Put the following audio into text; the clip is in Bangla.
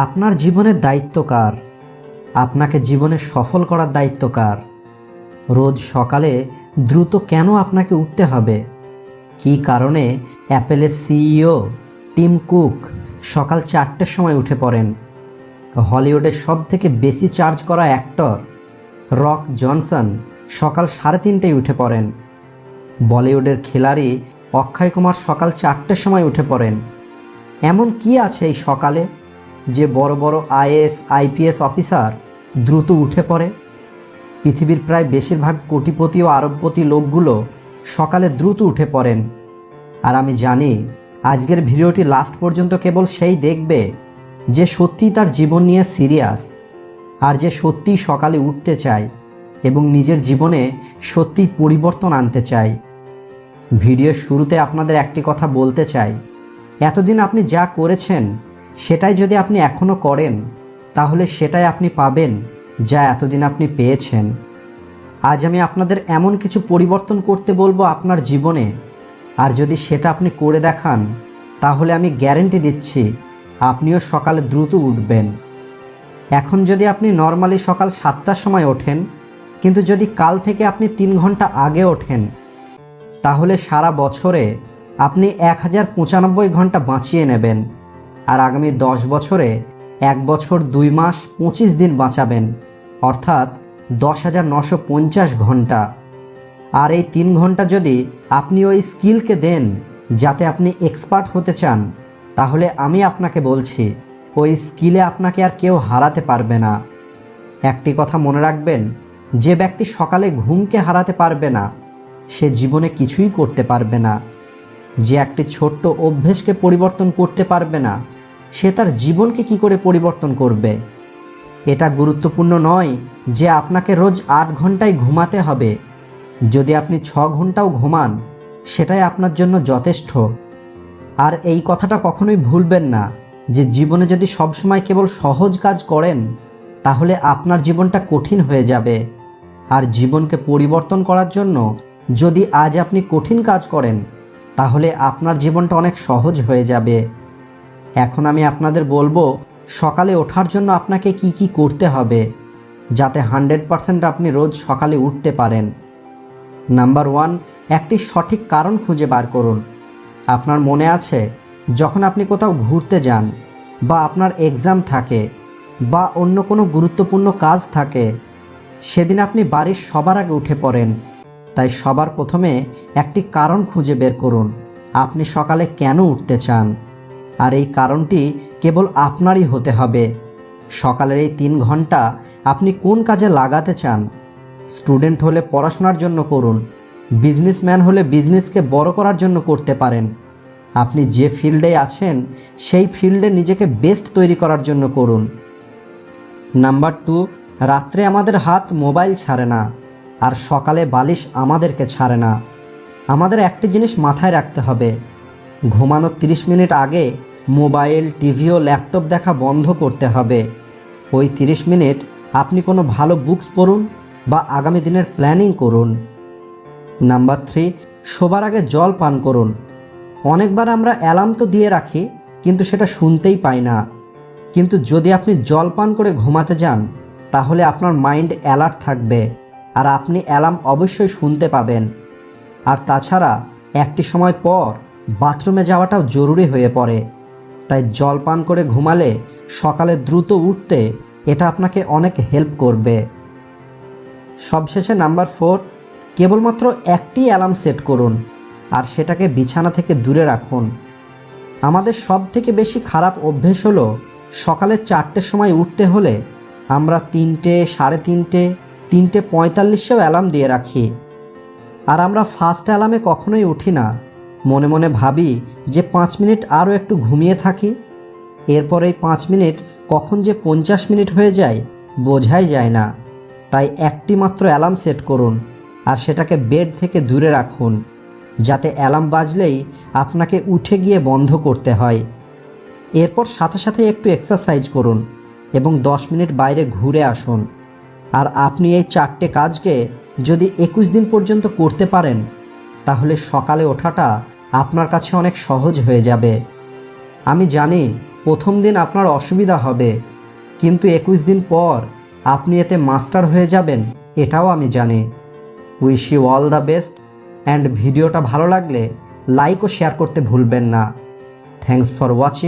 আপনার জীবনের দায়িত্ব কার? আপনাকে জীবনে সফল করার দায়িত্ব কার? রোজ সকালে দ্রুত কেন আপনাকে উঠতে হবে? কী কারণে অ্যাপেলের সিইও টিম কুক সকাল চারটের সময় উঠে পড়েন? হলিউডের সব থেকে বেশি চার্জ করা অ্যাক্টর রক জনসন সকাল সাড়ে তিনটেয় উঠে পড়েন। বলিউডের খেলাড়ি অক্ষয় কুমার সকাল চারটের সময় উঠে পড়েন। এমন কি আছে এই সকালে? যে বড় বড় আইএস আইপিএস অফিসার দ্রুত উঠে পড়ে। পৃথিবীর প্রায় বেশিরভাগ কোটিপতি ও আরবপতি লোকগুলো সকালে দ্রুত উঠে পড়েন। আর আমি জানি, আজকের ভিডিওটি লাস্ট পর্যন্ত কেবল সেই দেখবে যে সত্যিই তার জীবন নিয়ে সিরিয়াস, আর যে সত্যিই সকালে উঠতে চায় এবং নিজের জীবনে সত্যিই পরিবর্তন আনতে চায়। ভিডিওর শুরুতে আপনাদের একটি কথা বলতে চাই। এতদিন আপনি যা করেছেন সেটাই যদি আপনি এখনও করেন, তাহলে সেটাই আপনি পাবেন যা এতদিন আপনি পেয়েছেন। আজ আমি আপনাদের এমন কিছু পরিবর্তন করতে বলব আপনার জীবনে, আর যদি সেটা আপনি করে দেখান, তাহলে আমি গ্যারেন্টি দিচ্ছি আপনিও সকালে দ্রুত উঠবেন। এখন যদি আপনি নর্মালি সকাল সাতটার সময় ওঠেন, কিন্তু যদি কাল থেকে আপনি তিন ঘণ্টা আগে ওঠেন, তাহলে সারা বছরে আপনি এক হাজার পঁচানব্বই ঘণ্টা বাঁচিয়ে নেবেন। আর আগামী দশ বছরে এক বছর দুই মাস পঁচিশ দিন বাঁচাবেন, অর্থাৎ দশ হাজার নশো পঞ্চাশ ঘণ্টা। আর এই তিন ঘণ্টা যদি আপনি ওই স্কিলকে দেন যাতে আপনি এক্সপার্ট হতে চান, তাহলে আমি আপনাকে বলছি, ওই স্কিলে আপনাকে আর কেউ হারাতে পারবে না। একটি কথা মনে রাখবেন, যে ব্যক্তি সকালে ঘুমকে হারাতে পারবে না, সে জীবনে কিছুই করতে পারবে না। যে একটি ছোট্ট অভ্যেসকে পরিবর্তন করতে পারবে না, সে তার জীবনকে কি করে পরিবর্তন করবে? এটা গুরুত্বপূর্ণ নয় যে আপনাকে রোজ আট ঘন্টায় ঘুমাতে হবে। যদি আপনি ছ ঘন্টাও ঘুমান, সেটাই আপনার জন্য যথেষ্ট। আর এই কথাটা কখনোই ভুলবেন না যে জীবনে যদি সবসময় কেবল সহজ কাজ করেন, তাহলে আপনার জীবনটা কঠিন হয়ে যাবে। আর জীবনকে পরিবর্তন করার জন্য যদি আজ আপনি কঠিন কাজ করেন তাহলে আপনার জীবনটা অনেক সহজ হয়ে যাবে। এখন আমি আপনাদের বলব, সকালে ওঠার জন্য আপনাকে কি কি করতে হবে, যাতে হান্ড্রেড পারসেন্ট আপনি রোজ সকালে উঠতে পারেন। নাম্বার ওয়ান, একটি সঠিক কারণ খুঁজে বার করুন। আপনার মনে আছে, যখন আপনি কোথাও ঘুরতে যান, বা আপনার এক্সাম থাকে, বা অন্য কোনো গুরুত্বপূর্ণ কাজ থাকে, সেদিন আপনি বাড়ির সবার আগে উঠে পড়েন। তাই সবার প্রথমে একটি কারণ খুঁজে বের করুন, আপনি সকালে কেন উঠতে চান? আর এই কারণটি কেবল আপনারই হতে হবে। সকালের এই তিন ঘণ্টা আপনি কোন কাজে লাগাতে চান? স্টুডেন্ট হলে পড়াশোনার জন্য করুন, বিজনেসম্যান হলে বিজনেসকে বড় করার জন্য করতে পারেন। আপনি যে ফিল্ডে আছেন, সেই ফিল্ডে নিজেকে বেস্ট তৈরি করার জন্য করুন। নাম্বার টু, রাত্রে আমাদের হাত মোবাইল ছাড়ে না। আর সকালে বালিশ আমাদেরকে ছাড়ে না। আমাদের একটি জিনিস মাথায় রাখতে হবে। ঘুমানোর 30 মিনিট আগে মোবাইল, টিভি ও ল্যাপটপ দেখা বন্ধ করতে হবে। ওই 30 মিনিট আপনি কোনো ভালো বুকস পড়ুন বা আগামী দিনের প্ল্যানিং করুন। নাম্বার থ্রি, শোবার আগে জল পান করুন। অনেকবার আমরা অ্যালার্ম তো দিয়ে রাখি, কিন্তু সেটা শুনতেই পাই না। কিন্তু যদি আপনি জল পান করে ঘুমাতে যান, তাহলে আপনার মাইন্ড অ্যালার্ট থাকবে। আর আপনি অ্যালার্ম অবশ্যই শুনতে পাবেন। আর তাছাড়া একটি সময় পর বাথরুমে যাওয়াটাও জরুরি হয়ে পড়ে। তাই জল পান করে ঘুমালে সকালে দ্রুত উঠতে এটা আপনাকে অনেক হেল্প করবে। সবশেষে নাম্বার ফোর, কেবলমাত্র একটি অ্যালার্ম সেট করুন আর সেটাকে বিছানা থেকে দূরে রাখুন। আমাদের সব থেকে বেশি খারাপ অভ্যেস হলো সকালে চারটের সময় উঠতে হলে আমরা তিনটে, সাড়ে তিনটে তিনটে পঁয়তাল্লিশেও অ্যালার্ম দিয়ে রাখি। আর আমরা ফার্স্ট অ্যালার্মে কখনোই উঠি না। মনে মনে ভাবি যে পাঁচ মিনিট আরও একটু ঘুমিয়ে থাকি। এরপর এই পাঁচ মিনিট কখন যে পঞ্চাশ মিনিট হয়ে যায়, বোঝাই যায় না। তাই একটি মাত্র অ্যালার্ম সেট করুন আর সেটাকে বেড থেকে দূরে রাখুন, যাতে অ্যালার্ম বাজলেই আপনাকে উঠে গিয়ে বন্ধ করতে হয়। এরপর সাথে সাথে একটু এক্সারসাইজ করুন এবং দশ মিনিট বাইরে ঘুরে আসুন। আর আপনি এই চারটে কাজকে যদি একুশ দিন পর্যন্ত করতে পারেন, তাহলে সকালে ওঠাটা আপনার কাছে অনেক সহজ হয়ে যাবে। আমি জানি প্রথম দিন আপনার অসুবিধা হবে, কিন্তু একুশ দিন পর আপনি এতে মাস্টার হয়ে যাবেন, এটাও আমি জানি। Wish you all the best, and ভিডিওটা ভালো লাগলে লাইক ও শেয়ার করতে ভুলবেন না। Thanks for watching.